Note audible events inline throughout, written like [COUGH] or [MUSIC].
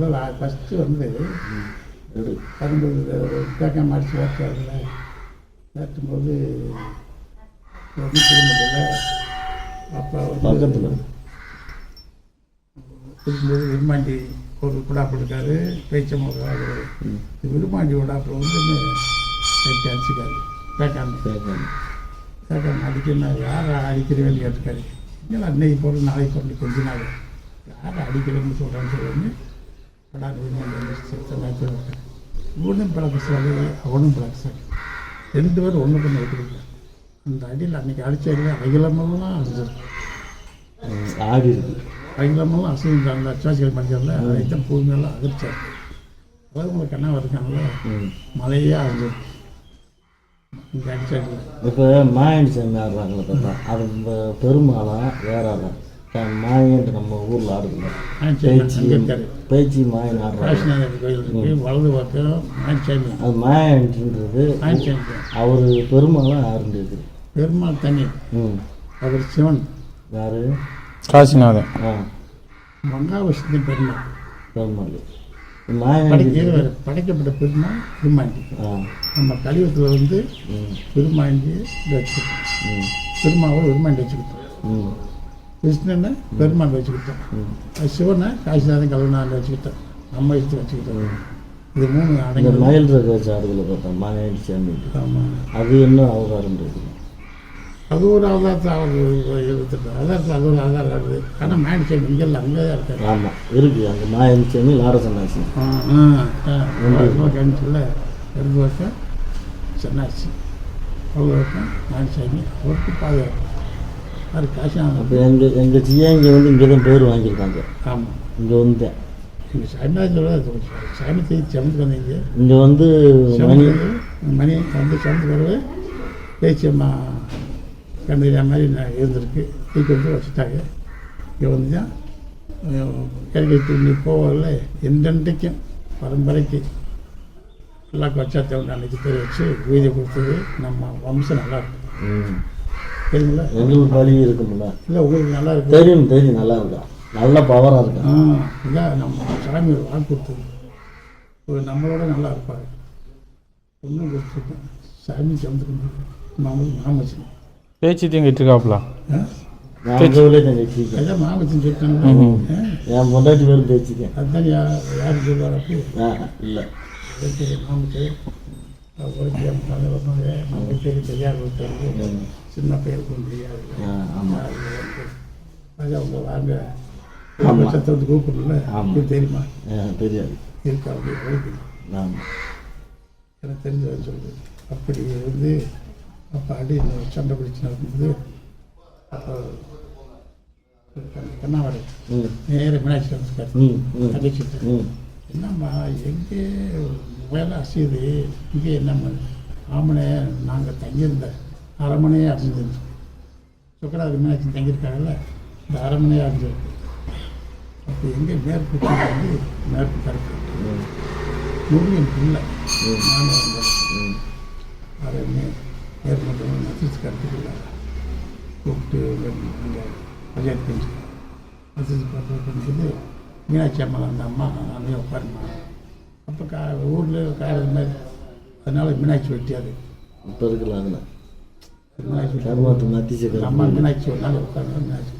முதல்ல ஃபஸ்ட்டு வந்து கரும்பு தேக்கம் அடித்து வேட்டாதுல வேட்டும்போது ஒன்றும் செய்ய முடியல அப்போ பக்கத்தில். இருக்கும்போது விரும்மாண்டி ஒரு குடாப்பில் இருக்காரு பேச்சமாக ம். விரும்மாண்டி விடாப்பில் வந்து அடிச்சுக்காரு தேக்காம சரி தேக்காம அடிக்கணும் யார் அடிக்கிறேன்னு கேட்டுக்காரு இல்லை அன்னைக்கு போகிற நாளைக்கு போகிற கொஞ்ச நாள். யார் அடிக்கிறேன்னு சொல்கிறான்னு சொல்லி படா விரும்மாண்டி இவனும் பழக்கசாலி அவனும் பழக்கசாலி ரெண்டு பேரும் ஒன்று பண்ண வைக்கிறது அந்த அடியில் அன்னைக்கு அடிச்ச அகிலமெல்லாம் அடிச்சிருக்கு ஆடி இருக்கு அகிலமெல்லாம் அசைந்து அந்த அச்சாசிகள் மஞ்சள்ல அதைத்தான் பூமியெல்லாம் அதிர்ச்சார் அதாவது உங்களுக்கு என்ன இருக்காங்கல்ல மழையாக மழையே இந்த அடிச்சாடியில் இப்போ மாயன் சேர்ந்து ஆடுறாங்களே பார்த்தா அது இந்த பெருமாளா வேற ஆளா மாயன்ட்டு நம்ம ஊரில் ஆடுதுல பேச்சு பேச்சு மாயன் ஆடுறாங்க வலது பக்கம் அது மாயன்றது அவர் பெருமாளா யாருன்னு இருக்குது பெருமாள் தனி. ம். அவர் சிவன். யாரு? காசிநாதன். ஆ. மங்காவிஷ்ணு பெருமாள். பெருமாள். படைக்கப்பட்ட பெருமாள் பெருமாண்டி ஆ. நம்ம கலியுகத்தில் வந்து பெருமாண்டி வச்சுக்கிட்டோம் ம். பெருமாவை பெருமாண்டி வச்சுக்கிட்டோம் ம். விஷ்ணுன்னு பெருமாள் வச்சுக்கிட்டோம் அது சிவனை காசிநாதன் கல்வனார் வச்சுக்கிட்டோம் நம்ம எடுத்து வச்சுக்கிட்டோம் இது மூணு இந்த அடங்கி மயில் ரக வச்சு ஆடுதல பார்த்தா மாயன் சாமி ஆமாம் அது என்ன அவதாரம் இருக்குது? அது ஒரு அவதாரத்தை அவர் எழுத்துட்டு அவதாரத்தில் அது ஒரு ஆதாரம் வருது ஆனால் மாணிச்சாமி இங்கே இல்லை அங்கே தான் இருக்காரு. ஆமாம் இருக்கு. அந்த மாயன் சாமி லாரசன்னாசி ஆ ஆ கணிச்சில் ரெண்டு வருஷம் சென்னாச்சு அவ்வளோ வருஷம் மாணிச்சாமி அவருக்கு பாதுகாப்பு. அது காசிநாதன் அப்போ எங்கள் எங்கள் சியா இங்கே வந்து இங்கே தான் பேர் வாங்கியிருக்காங்க. ஆமாம் இங்கே வந்தேன் எங்கள் சாமிநாதன் சாமி தேதி சமத்துக்கு வந்தீங்க. இங்கே வந்து மணி மணி வந்து சமத்துக்கு வரவே பேச்சியம்மா கண்டுகிற மாதிரி நான் இருந்திருக்கு. தூக்கி வந்து வச்சுட்டாங்க. இங்கே வந்து தான் இறக்கி நீ போகல. எந்தெண்டைக்கும் பரம்பரைக்கு எல்லாம் கொச்சா தேவன் அன்னைக்கு பேர் வச்சு வீதி கொடுத்தது நம்ம வம்சம் நல்லா இருக்கும் தெரியுங்களா எங்களுக்கு வழி இருக்கும்ல. இல்லை உங்களுக்கு நல்லா இருக்கு தெரியும் தெரியும் நல்லா இருக்கா? நல்ல பவராக இருக்கா? ஆ இதான் நம்ம சாமி ஒரு வாக்கு கொடுத்தது ஒரு நம்மளோட நல்லா இருப்பாங்க ஒன்றும் கொடுத்துருக்கேன் சாமி சமத்துக்கு மாமூல் மாமச்சு பேச்சு தீங்கிட்டு அதான் மாமச்சின்னு சொல்லிட்டாங்க என் பொண்டாட்டி பேர் பேச்சுக்கேன் அதுதான் யார் யார் சொல்லுவார் அப்படி ஆ இல்லை. மாமச்சு ஒரு சின்ன ஆ ஆமாம் அது அவங்க வாங்க. சத்தை வந்து கூப்பிடல தெரியுமா? தெரியாது. இருக்கா எனக்கு தெரிஞ்சது சொல்லுது அப்படி வந்து அப்போ அடி சண்டை பிடிச்சு நடக்கும்போது அப்போ கண்ணாவரை ம். நேர மீனாட்சி நமஸ்கார் ம் என்னம்மா எங்கே வேலை அசையுது? இங்கே என்னம்மா? ஆமனே நாங்கள் தங்கியிருந்த அரமனையே இருந்தது சுக்கராதி மீனாட்சி தங்கியிருக்காங்கல்ல இந்த அரமனையே இருந்தது அப்போ எங்கே மேற்கு வந்து மேற்கு கருக்கு முருகன் பிள்ளை. நானும் வந்தேன் அதை மேற்கொண்டு நசிச்சு கற்றுக்கல கூப்பிட்டு அங்கே பஞ்சாயத்து பெஞ்சு நசிச்சு பார்த்து மீனாட்சி அம்மா அந்த அம்மா அங்கே உட்காருமா. அப்போ கா ஊரில் காடு மாதிரி அதனால மீனாட்சி வெட்டியாது இப்போ இருக்கலாங்கண்ணா வெட்டி- கருமாத்து மத்தி மீனாட்சி ஒரு நாள் உட்காந்து மீனாட்சி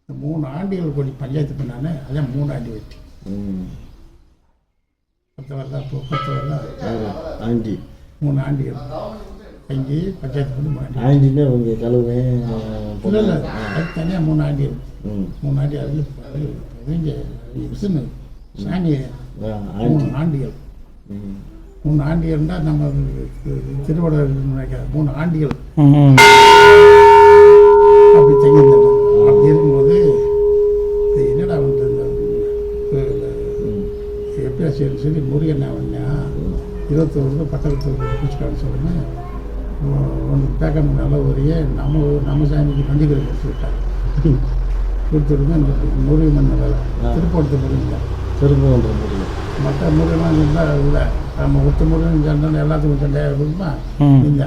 இந்த மூணு ஆண்டுகள் கொஞ்சம் பஞ்சாயத்து பண்ணானே அதான் மூணு ஆண்டு. வெட்டி பத்து இப்போ பத்து ஆண்டி. மூணு ஆண்டிகள் அங்கே பஞ்சாயத்து பண்ணி மூணு ஆண்டி ஆண்டின்னா உங்க இல்லை இல்லை அது தனியாக மூணு ஆண்டிகள் சாணி மூணு ஆண்டுகள் மூணு ஆண்டிகள்னா நம்ம திருவள்ளுவர் நினைக்கிறேன் மூணு ஆண்டிகள். அப்படி தங்கியிருந்தாங்க அப்படி இருக்கும்போது என்னடா வந்து இந்த ம் எப்படி சரி சொல்லி முருகன் பண்ணா இருபத்தொரு ரூபாய் பக்கத்து பிடிச்சிக்கான்னு சொல்லுங்க ஒன்று பேக்கம் நல்ல ஒரே நம்ம நம்ம சாமிக்கு நந்திகளை கொடுத்து விட்டாங்க கொடுத்துருங்க இந்த முருகன் வேலை. திருப்பூரத்து முருகன் ஒன்று முடியும் மற்ற முருகன் இருந்தால் இல்லை. நம்ம ஒத்த முருகன் சண்டை எல்லாத்துக்கும் சண்டையாக இருக்குமா ம். இல்லை.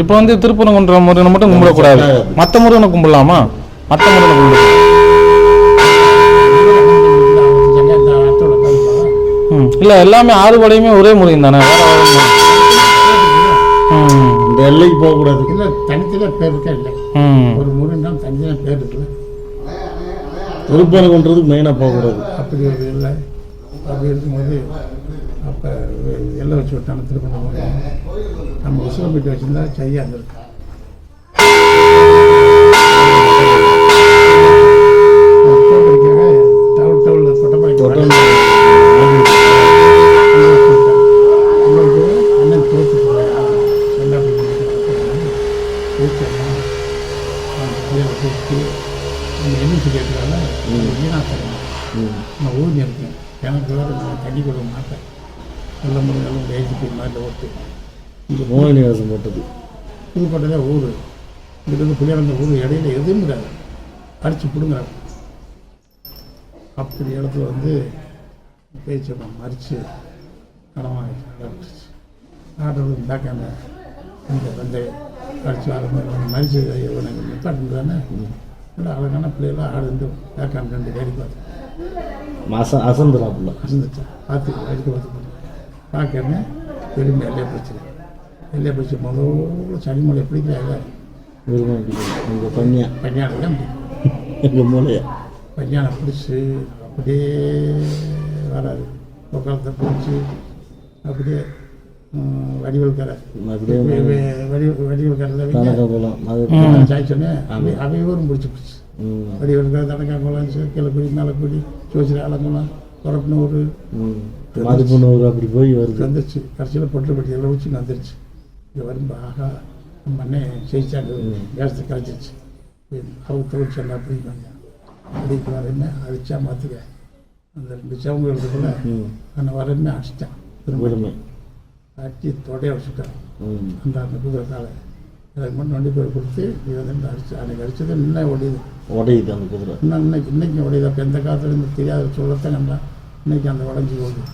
இப்போ வந்து திருப்பரங்குன்ற முருகனை மட்டும் கும்பிடக்கூடாது. மற்ற முருகனை கும்பிடலாமா? மற்ற முருகனை கும்பிடலாம் இல்லை எல்லாமே ஆறு படையுமே ஒரே முறையும் தானே? இந்த எல்லைக்கு போகக்கூடாது. இல்லை தனித்தனியாக பேர் இருக்கா இல்லை? ம். ஒரு முருகன் தனித்தனியாக பேர் இருக்குல்ல திருப்பரங்குன்றதுக்கு மெயினாக போகக்கூடாது. அப்படி ஒரு இல்லை. அப்படி இருக்கும்போது அப்போ எல்லாம் வச்சு விட்டாங்க திருப்பணம் நம்ம உசிலம்பட்டி வச்சுருந்தா சரியாக இருந்திருக்கு? முறையெல்லாம் ஏஜிபி மாதிரி ஓட்டு. இங்கே மோகினி வாசம் போட்டது. புதுக்கோட்டை ஊர். இங்கிருந்து புளியாரந்த ஊர் இடையில எதுவும் கிடையாது அடிச்சு பிடுங்குறாங்க. அப்படி இடத்துல வந்து பேச்சு மறித்து கடமாக ஆடுறது பேக்காண்ட இந்த வந்து அடிச்சு ஆடும்போது மறிச்சு இவனுக்கு நிப்பாட்டு தானே இல்லை அழகான ஆடு பேக்காண்ட ரெண்டு வேடிக்கை பார்த்து அச அசந்துறாப்புல அசந்துச்சேன் பார்த்து அடிக்க பார்த்து பார்க்கறேன் பெருமை எல்லையை பிரச்சனை எல்லையை பிரச்சனை முதல்ல சனிமலை பிடிக்கிறாங்க விரும்பி உங்கள் பையன் பையனை தான் எங்கள் மூலையா பையனை பிடிச்சி அப்படியே வராது. உட்காந்து பிடிச்சி அப்படியே ம், வடிவேல் கரை. அப்படியே வடிவேல் வடிவேல் கரையில் தனக்கா போகலாம் அது ம். சாய்ச்சோன்னே அவையோரும் பிடிச்சி பிடிச்சி. வடிவேல் கரை தனக்காங்குளம் கீழக்குடி மேலக்குடி சோசிரி ஆலங்குளம் குறப்பனூர் ம் மதிப்புணூறு அப்படி போய் வருது. வந்துருச்சு. கடைசியில் பொட்டுப்பட்டி எல்லாம் வச்சு வந்துருச்சு. இங்கே வரும்போது ஆகா நம்ம அண்ணன் ஜெயிச்சாங்க. வேஸ்தை கழிச்சிருச்சு அவங்க தொழிற்சாலை அப்படிங்கிறாங்க அடிக்க வரேன்னு அடித்தா மாற்றுக்க அந்த ரெண்டு சவங்க இருக்குல்ல நான் வரேன்னு அடிச்சிட்டேன். அடிச்சு தொடைய வச்சுட்டேன். அந்த அந்த குதிரை காலை எனக்கு மட்டும் வண்டி போய் கொடுத்து இது வந்து அடிச்சு அன்னைக்கு அடிச்சது இன்னும் ஒடியுது உடையுது அந்த குதிரை. இன்னும் இன்னைக்கு இன்னைக்கு ஒடியுது அப்போ எந்த காலத்துல தெரியாத சொல்லத்தான் கண்டா இன்னைக்கு அந்த உடஞ்சி ஓடுது.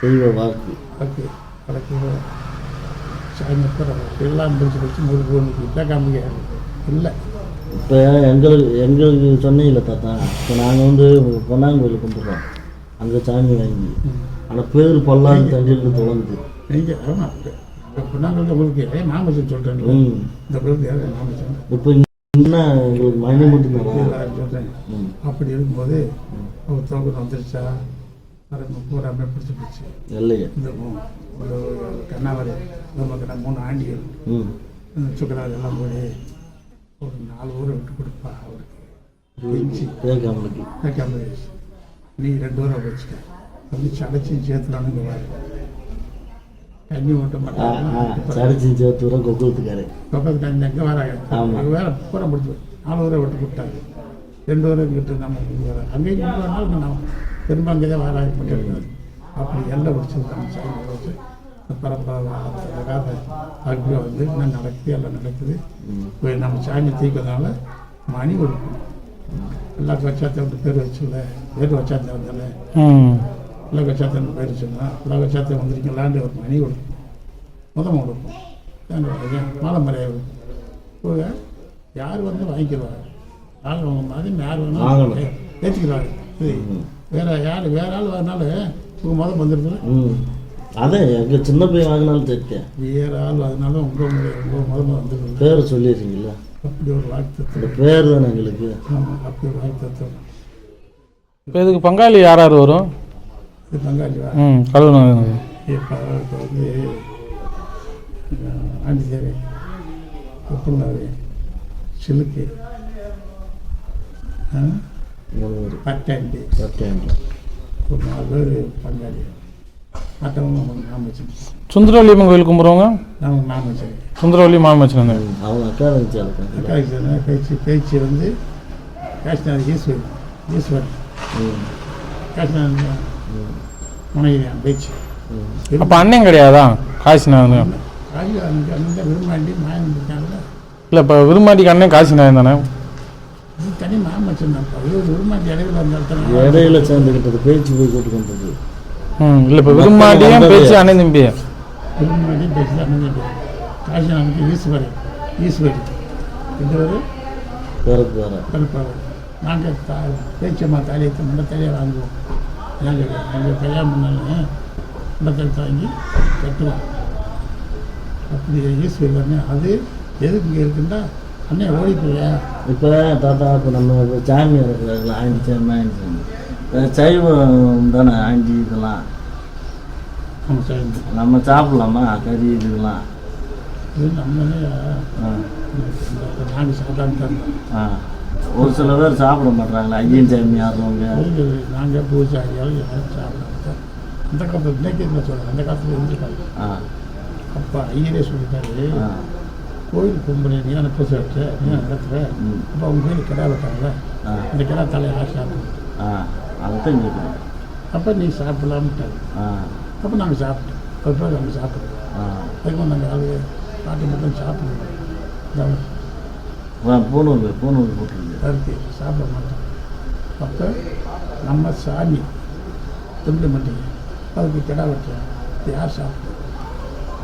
தெய்வ வாக்கு வழக்கு. வழக்கு சாமி எல்லாம் பிடிச்சி பிடிச்சி முழுக்க ஒன்று இப்போ காமிக்க இல்லை. இப்போ எங்களுக்கு எங்களுக்கு சொன்னீங்களே தாத்தா இப்போ நாங்கள் வந்து பொன்னாங்கோயில் கும்பிட்றோம் அங்கே சாமி வாங்கி. ஆனால் பேர் பொல்லாத தண்டியில் தொலைஞ்சு நீங்கள் ஆமாம் பொண்ணாங்க உங்களுக்கு மாமச்சன் சொல்கிறேன் இந்த ஏன் மாமச்சன்? இப்போ என்ன எங்களுக்கு மணி மட்டும்தானா சொல்கிறேன் அப்படி இருக்கும்போது தோக்கணும் வந்துருச்சா? வர பூராமே பிடிச்சி பிடிச்சி இல்லையே இந்த ஒரு கண்ணாவரி நமக்கு மூணு ஆண்டிகள். சுக்கராஜ் எல்லாம் போய் ஒரு நாலு ஊரை விட்டு கொடுப்பா அவருக்கு. கேட்காமலுக்கு கேட்காம நீ ரெண்டு ஊரை வச்சுக்க. வந்து சடைச்சி சேர்த்துலான்னு வாரு. தண்ணி ஓட்ட மாட்டாங்க. ஆ சரிச்சி சேர்த்து பக்கத்து தண்ணி எங்கே வராங்க. வேற பூரா முடிச்சு நாலு ஊரை விட்டு கொடுத்தாங்க ரெண்டு ஊரை இங்கிட்டு நம்ம அங்கேயும் கொண்டு வரனாலும் நான் திரும்ப அங்கே தான் வராங்க பண்ணிட்டு அப்படி எல்லாம் வச்சு பரப்பரவாக அங்கே வந்து இன்னும் நடக்குது எல்லாம் நடக்குது. இப்போ நம்ம சாமி தீக்கிறதுனால மணி கொடுக்கணும் எல்லாம் வச்சாத்த வந்து பேர் வச்சுல பேர் வச்சாத்த வந்தானே ம். எல்லாம் வச்சாத்தன் பேர் வச்சுருந்தா எல்லாம் வச்சாத்த வந்திருக்கலான்னு ஒரு மணி கொடுக்கும் முதல் கொடுப்போம் ஏன் மாலை மறையாது போக யார் வந்து வாங்கிக்கிறாங்க ஆள் வாங்க மாதிரி யார். வேணாலும் ஏற்றிக்கிறாங்க. வேற யார் வேற ஆள் வரனாலும் உங்கள் மதம் வந்துருக்குல்ல ம். அதான் எங்கள் சின்ன பையன் வாங்கினாலும் தெரியும் வேற ஆள் அதனால உங்கள் உங்கள் மதம் வந்துருக்குல்ல பேர் சொல்லிடுறீங்களா? அப்படி ஒரு வாக்கு அந்த பேர் தானே எங்களுக்கு? ஆமாம் அப்படி ஒரு வாக்கு இப்போ இதுக்கு பங்காளி யார் யார் வரும்? இது பங்காளி ம் கழுவுனது இப்போ இப்போ வந்து அஹ், ஆண்டி தேவை உப்புனாரு சிலுக்கு. மூணு பேர் பட்டாண்டி பத்தாண்டு ஒரு நாலு பேர் பங்காளி மற்றவங்க அம்மன் கோயில் கும்பிட்றவங்க நாம் வச்சுருக்கோம் சுந்தரவல்லி வச்சுருங்க அவங்க அக்கா தங்கச்சி இருக்காங்க பேச்சு பேச்சு வந்து காஷ்நாத் ஈஸ்வரி ஈஸ்வரி ம் காஷ்நாத் ம் முனைகிறான் பேச்சு அப்போ அண்ணன் கிடையாதா காசிநாதன் ராஜீவ் அந்த விரும்பாண்டி மாயன் இருக்காங்கல்ல இல்லை இப்போ விரும்மாட்டிக்கு அண்ணன் காசிநாதன் தானே தனி மாமன் வச்சுருந்தான் ஒரு விரும்பாண்டி இடையில இடையில சேர்ந்துக்கிட்டது பேச்சு போய் கூட்டு வந்தது ம் இல்லை இப்போ விரும்மாட்டியும் பேச்சு அண்ணன் தம்பி விரும்பாண்டி பேச்சு அண்ணன் காஷ்நாத்துக்கு ஈஸ்வரி ஈஸ்வரி. இந்த ஒரு பிறப்பு வேற கருப்பாக நாங்கள் தா பேச்சம்மா தாலியத்தை வாங்குவோம். நாங்கள் எங்கள் கல்யாணம் பண்ணாலும் படத்தை வாங்கி கட்டுவான் அப்படி ஈஸ்வரன் அது எதுக்கு இங்கே இருக்குன்னா அண்ணே ஓடி போயா இப்போ தாத்தா இப்போ நம்ம இப்போ சாமி இருக்கிறாங்களா ஆண்டி சாமி ஆண்டி சாமி சைவம் தானே ஆண்டி இதெல்லாம். நம்ம சாப்பிடலாமா? கறி இதுக்கெல்லாம். ஆ. ஒரு சில பேர் சாப்பிட மாட்றாங்களா ஐயன் சாமி ஆடுறவங்க நாங்கள் பூஜாரியால் யாரும் சாப்பிடாம தந்தோம் அந்த காலத்தில் இன்னைக்கு என்ன சொல்கிறேன் அந்த காலத்தில் இருந்துருக்காங்க ஆ. அப்பா ஐயரே சொல்லிட்டாரு. ஆ. கோயில் கும்பிடு நீ தானே பூசை வச்ச நீ நடத்துற? அப்போ அவங்க கோயில் கிடா வெட்டாங்களே ஆ. இந்த கிடா தலையாக சாப்பிடும் ஆ அதைத்தான் கேட்குறேன் அப்போ நீ சாப்பிடலாம்ட்டாரு. ஆ. அப்போ நாங்கள் சாப்பிட்டோம். அதுக்கப்புறம் நாங்கள் சாப்பிடுவோம் ஆ. அதுக்கும் நாங்கள் அது பாட்டி மட்டும் சாப்பிடுவோம் பூணூல் பூணூல் போட்டுருக்கு பருத்தி சாப்பிட மாட்டோம். அப்போ நம்ம சாமி துண்டு மாட்டீங்க. அதுக்கு கிடா வெட்டுறோம் யார் சாப்பிடும்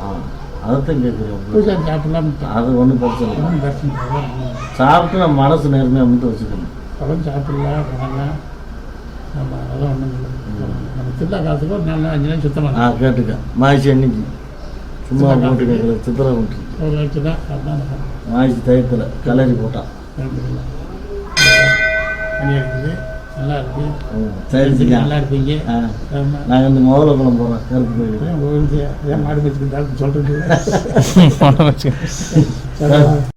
ஆ. அதைத்தான் கேட்குறேன் பூஜை அது ஒன்றும் பிரச்சனை இல்லை. ஒன்றும் பிரச்சனை இல்லை. சாப்பிட்டு நம்ம மனசு நேர்மையாக மட்டும் வச்சுக்கணும். பழம் சாப்பிடலாம் பண்ணலாம். நம்ம அதெல்லாம் ஒன்றும் இல்லை. நம்ம திருவிழா காலத்துக்கு ஒரு நாலு அஞ்சு நாள் சுத்தம் ஆ பண்ணலாம் கேட்டுக்க மாசி அன்னைக்கு. சும்மா போட்டு கேட்குறது சித்திரை விட்டு ஒரு லட்சம் தான் அதுதான் மாசி தயத்தில் கலரி போட்டான் இருக்குது. நல்லா இருக்கு சரிங்க நல்லா இருப்பீங்க நாங்கள் இந்த முதல்ல குளம் போகிறோம் கருப்பு கோயிலுக்கு. ஏன் மாடு வச்சுக்கிட்டாலும் சொல்கிறது. [LAUGHS] [LAUGHS]